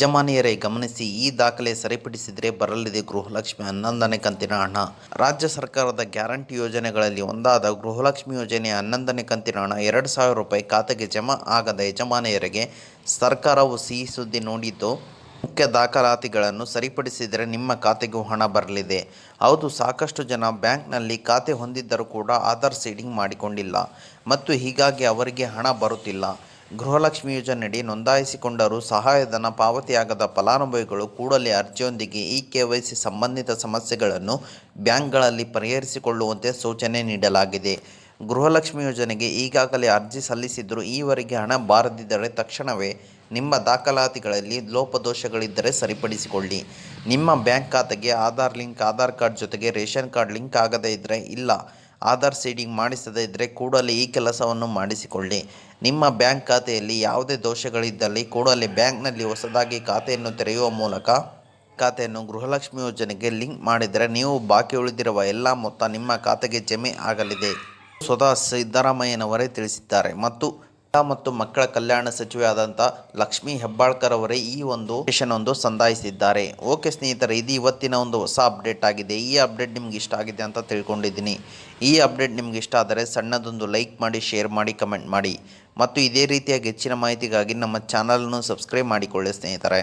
ಯಜಮಾನಿಯರೇ, ಗಮನಿಸಿ, ಈ ದಾಖಲೆ ಸರಿಪಡಿಸಿದರೆ ಬರಲಿದೆ ಗೃಹಲಕ್ಷ್ಮಿ ಹನ್ನೊಂದನೇ ಕಂತಿನ ಹಣ. ರಾಜ್ಯ ಸರ್ಕಾರದ ಗ್ಯಾರಂಟಿ ಯೋಜನೆಗಳಲ್ಲಿ ಒಂದಾದ ಗೃಹಲಕ್ಷ್ಮಿ ಯೋಜನೆಯ ಹನ್ನೊಂದನೇ ಕಂತಿನ ಹಣ ಎರಡು ಸಾವಿರ ರೂಪಾಯಿ ಖಾತೆಗೆ ಜಮಾ ಆಗದ ಯಜಮಾನಿಯರಿಗೆ ಸರ್ಕಾರವು ಸಿಹಿ ಸುದ್ದಿ ನೋಡಿದ್ದು, ಮುಖ್ಯ ದಾಖಲಾತಿಗಳನ್ನು ಸರಿಪಡಿಸಿದರೆ ನಿಮ್ಮ ಖಾತೆಗೂ ಹಣ ಬರಲಿದೆ. ಹೌದು, ಸಾಕಷ್ಟು ಜನ ಬ್ಯಾಂಕ್ನಲ್ಲಿ ಖಾತೆ ಹೊಂದಿದ್ದರೂ ಕೂಡ ಆಧಾರ್ ಸೀಡಿಂಗ್ ಮಾಡಿಕೊಂಡಿಲ್ಲ ಮತ್ತು ಹೀಗಾಗಿ ಅವರಿಗೆ ಹಣ ಬರುತ್ತಿಲ್ಲ. ಗೃಹಲಕ್ಷ್ಮಿ ಯೋಜನೆಯಡಿ ನೋಂದಾಯಿಸಿಕೊಂಡರೂ ಸಹಾಯಧನ, ಪಾವತಿಯಾಗದ ಫಲಾನುಭವಿಗಳು ಕೂಡಲೇ ಅರ್ಜಿಯೊಂದಿಗೆ ಇ ಕೆ ವೈ ಸಿ ಸಂಬಂಧಿತ ಸಮಸ್ಯೆಗಳನ್ನು ಬ್ಯಾಂಕ್ಗಳಲ್ಲಿ ಪರಿಹರಿಸಿಕೊಳ್ಳುವಂತೆ ಸೂಚನೆ ನೀಡಲಾಗಿದೆ. ಗೃಹಲಕ್ಷ್ಮಿ ಯೋಜನೆಗೆ ಈಗಾಗಲೇ ಅರ್ಜಿ ಸಲ್ಲಿಸಿದ್ದರೂ ಈವರೆಗೆ ಹಣ ಬಾರದಿದ್ದರೆ ತಕ್ಷಣವೇ ನಿಮ್ಮ ದಾಖಲಾತಿಗಳಲ್ಲಿ ಲೋಪದೋಷಗಳಿದ್ದರೆ ಸರಿಪಡಿಸಿಕೊಳ್ಳಿ. ನಿಮ್ಮ ಬ್ಯಾಂಕ್ ಖಾತೆಗೆ ಆಧಾರ್ ಲಿಂಕ್, ಆಧಾರ್ ಕಾರ್ಡ್ ಜೊತೆಗೆ ರೇಷನ್ ಕಾರ್ಡ್ ಲಿಂಕ್ ಆಗದೇ ಇದ್ದರೆ ಇಲ್ಲ. ಆಧಾರ್ ಸೀಡಿಂಗ್ ಮಾಡಿಸದೇ ಇದ್ದರೆ ಕೂಡಲೇ ಈ ಕೆಲಸವನ್ನು ಮಾಡಿಸಿಕೊಳ್ಳಿ. ನಿಮ್ಮ ಬ್ಯಾಂಕ್ ಖಾತೆಯಲ್ಲಿ ಯಾವುದೇ ದೋಷಗಳಿದ್ದಲ್ಲಿ ಕೂಡಲೇ ಬ್ಯಾಂಕ್ನಲ್ಲಿ ಹೊಸದಾಗಿ ಖಾತೆಯನ್ನು ತೆರೆಯುವ ಮೂಲಕ ಖಾತೆಯನ್ನು ಗೃಹಲಕ್ಷ್ಮಿ ಯೋಜನೆಗೆ ಲಿಂಕ್ ಮಾಡಿದರೆ ನೀವು ಬಾಕಿ ಉಳಿದಿರುವ ಎಲ್ಲ ಮೊತ್ತ ನಿಮ್ಮ ಖಾತೆಗೆ ಜಮೆ ಆಗಲಿದೆ. ಸ್ವತಃ ಸಿದ್ದರಾಮಯ್ಯನವರೇ ತಿಳಿಸಿದ್ದಾರೆ. ಮತ್ತು ಮಹಿಳಾ ಮತ್ತು ಮಕ್ಕಳ ಕಲ್ಯಾಣ ಸಚಿವೆ ಆದಂಥ ಲಕ್ಷ್ಮೀ ಹೆಬ್ಬಾಳ್ಕರ್ ಅವರೇ ಈ ಒಂದು ಸೆಷನ್ ಒಂದು ಸಂದಾಯಿಸಿದ್ದಾರೆ. ಓಕೆ ಸ್ನೇಹಿತರೆ, ಇದು ಇವತ್ತಿನ ಒಂದು ಹೊಸ ಅಪ್ಡೇಟ್ ಆಗಿದೆ. ಈ ಅಪ್ಡೇಟ್ ನಿಮ್ಗೆ ಇಷ್ಟ ಆಗಿದೆ ಅಂತ ತಿಳ್ಕೊಂಡಿದ್ದೀನಿ. ಈ ಅಪ್ಡೇಟ್ ನಿಮ್ಗೆ ಇಷ್ಟ ಆದರೆ ಸಣ್ಣದೊಂದು ಲೈಕ್ ಮಾಡಿ ಶೇರ್ ಮಾಡಿ ಕಮೆಂಟ್ ಮಾಡಿ. ಮತ್ತು ಇದೇ ರೀತಿಯಾಗಿ ಹೆಚ್ಚಿನ ಮಾಹಿತಿಗಾಗಿ ನಮ್ಮ ಚಾನಲನ್ನು ಸಬ್ಸ್ಕ್ರೈಬ್ ಮಾಡಿಕೊಳ್ಳಿ ಸ್ನೇಹಿತರೆ.